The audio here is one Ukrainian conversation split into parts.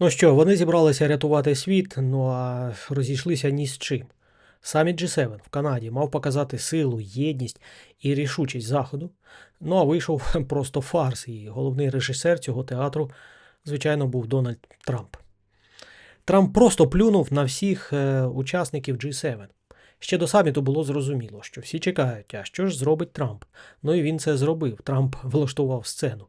Ну що, вони зібралися рятувати світ, ну а розійшлися ні з чим. Саміт G7 в Канаді мав показати силу, єдність і рішучість Заходу. Ну а вийшов просто фарс, і головний режисер цього театру, звичайно, був Дональд Трамп. Трамп просто плюнув на всіх е, учасників G7. Ще до саміту було зрозуміло, що всі чекають, а що ж зробить Трамп? Ну і він це зробив. Трамп влаштував сцену.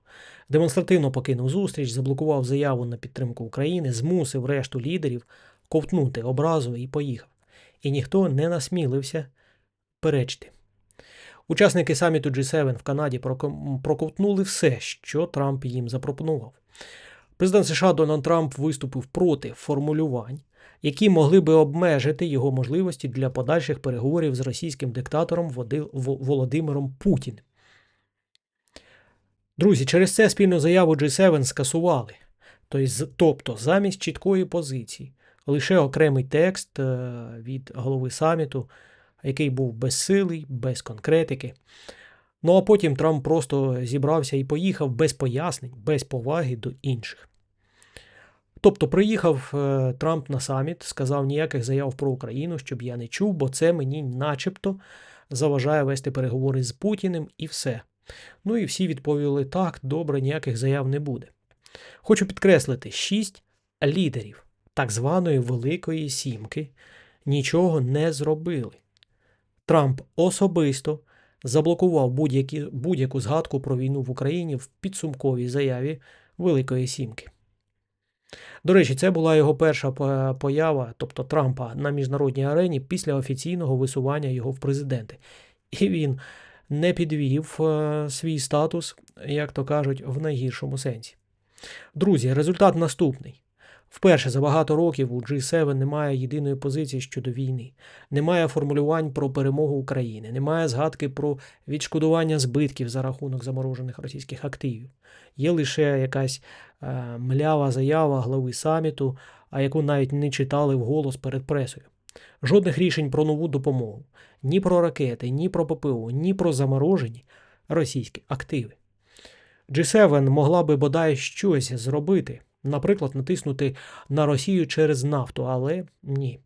Демонстративно покинув зустріч, заблокував заяву на підтримку України, змусив решту лідерів ковтнути образу і поїхав. І ніхто не насмілився перечити. Учасники саміту G7 в Канаді проковтнули все, що Трамп їм запропонував. Президент США Дональд Трамп виступив проти формулювань, які могли би обмежити його можливості для подальших переговорів з російським диктатором Володимиром Путіним. Друзі, через це спільну заяву G7 скасували. Тобто, замість чіткої позиції, лише окремий текст е, від голови саміту, який був безсилий, без конкретики. Ну а потім Трамп просто зібрався і поїхав без пояснень, без поваги до інших. Тобто приїхав е, Трамп на саміт, сказав ніяких заяв про Україну, щоб я не чув, бо це мені начебто заважає вести переговори з Путіним і все. Ну і всі відповіли так, добре, ніяких заяв не буде. Хочу підкреслити, шість лідерів так званої Великої Сімки нічого не зробили. Трамп особисто заблокував будь-яку згадку про війну в Україні в підсумковій заяві Великої Сімки. До речі, це була його перша поява, тобто Трампа, на міжнародній арені після офіційного висування його в президенти. І він не підвів е, свій статус, як то кажуть, в найгіршому сенсі. Друзі, результат наступний. Вперше за багато років у G7 немає єдиної позиції щодо війни, немає формулювань про перемогу України, немає згадки про відшкодування збитків за рахунок заморожених російських активів. Є лише якась млява заява глави саміту, а яку навіть не читали вголос перед пресою. Жодних рішень про нову допомогу, ні про ракети, ні про ППО, ні про заморожені російські активи. G7 могла би бодай щось зробити, наприклад, натиснути на Росію через нафту, але ні.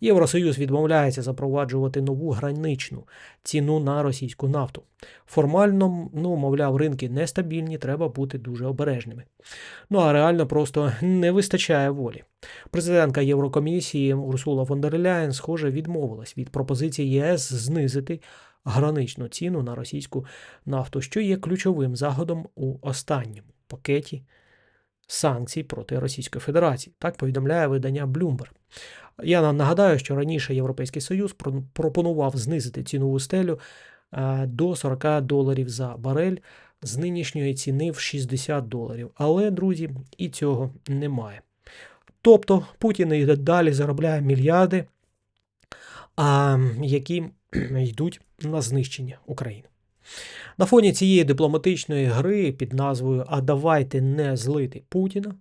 Євросоюз відмовляється запроваджувати нову граничну ціну на російську нафту. Формально, ну, мовляв, ринки нестабільні, треба бути дуже обережними. Ну а реально просто не вистачає волі. Президентка Єврокомісії Урсула фон дер Ляєн, схоже, відмовилась від пропозиції ЄС знизити граничну ціну на російську нафту, що є ключовим заходом у останньому пакеті санкцій проти Російської Федерації. Так повідомляє видання Bloomberg. Я нагадаю, що раніше Європейський Союз пропонував знизити цінову стелю е, до 40 доларів за барель з нинішньої ціни в 60 доларів. Але, друзі, і цього немає. Тобто Путін і далі заробляє мільярди, які йдуть на знищення України. На фоні цієї дипломатичної гри під назвою А давайте не злити Путіна.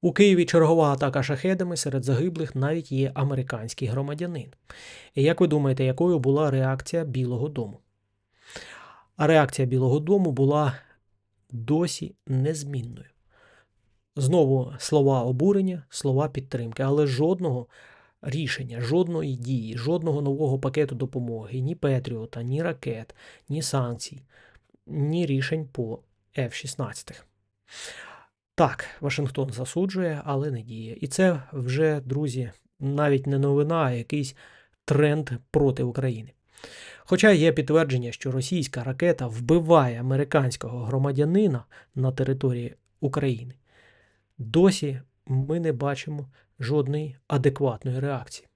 У Києві чергова атака шахедами серед загиблих навіть є американський громадянин. І як ви думаєте, якою була реакція Білого Дому? А реакція Білого Дому була досі незмінною. Знову слова обурення, слова підтримки, але жодного рішення, жодної дії, жодного нового пакету допомоги, ні Петріота, ні ракет, ні санкцій, ні рішень по F-16. Так, Вашингтон засуджує, але не діє. І це вже, друзі, навіть не новина, а якийсь тренд проти України. Хоча є підтвердження, що російська ракета вбиває американського громадянина на території України, досі ми не бачимо жодної адекватної реакції.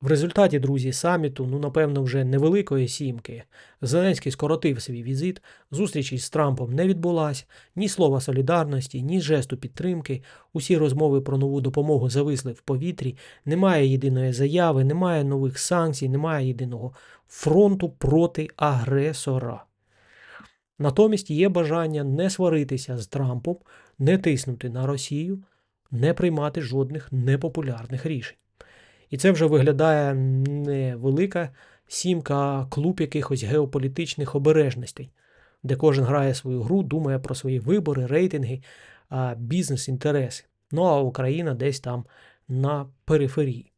В результаті, друзі, саміту, ну напевно, вже невеликої сімки, Зеленський скоротив свій візит, зустріч із Трампом не відбулась, ні слова солідарності, ні жесту підтримки. Усі розмови про нову допомогу зависли в повітрі. Немає єдиної заяви, немає нових санкцій, немає єдиного фронту проти агресора. Натомість є бажання не сваритися з Трампом, не тиснути на Росію, не приймати жодних непопулярних рішень. І це вже виглядає не велика сімка, а клуб якихось геополітичних обережностей, де кожен грає свою гру, думає про свої вибори, рейтинги, бізнес-інтереси. Ну а Україна десь там на периферії.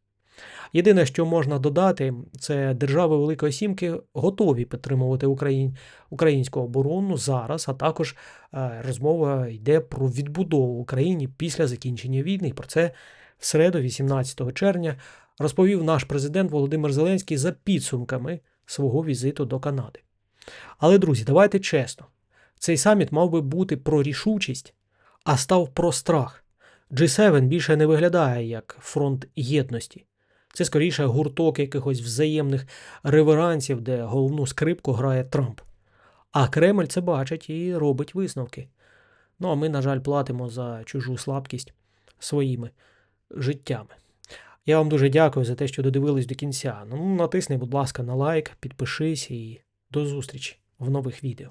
Єдине, що можна додати, це держави Великої Сімки готові підтримувати Україн... українську оборону зараз, а також е, розмова йде про відбудову в Україні після закінчення війни. Про це в середу, 18 червня, розповів наш президент Володимир Зеленський за підсумками свого візиту до Канади. Але, друзі, давайте чесно, цей саміт мав би бути про рішучість, а став про страх. G7 більше не виглядає як фронт єдності. Це скоріше гурток якихось взаємних реверансів, де головну скрипку грає Трамп. А Кремль це бачить і робить висновки. Ну а ми, на жаль, платимо за чужу слабкість своїми життями. Я вам дуже дякую за те, що додивились до кінця. Ну, натисни, будь ласка, на лайк, підпишись і до зустрічі в нових відео.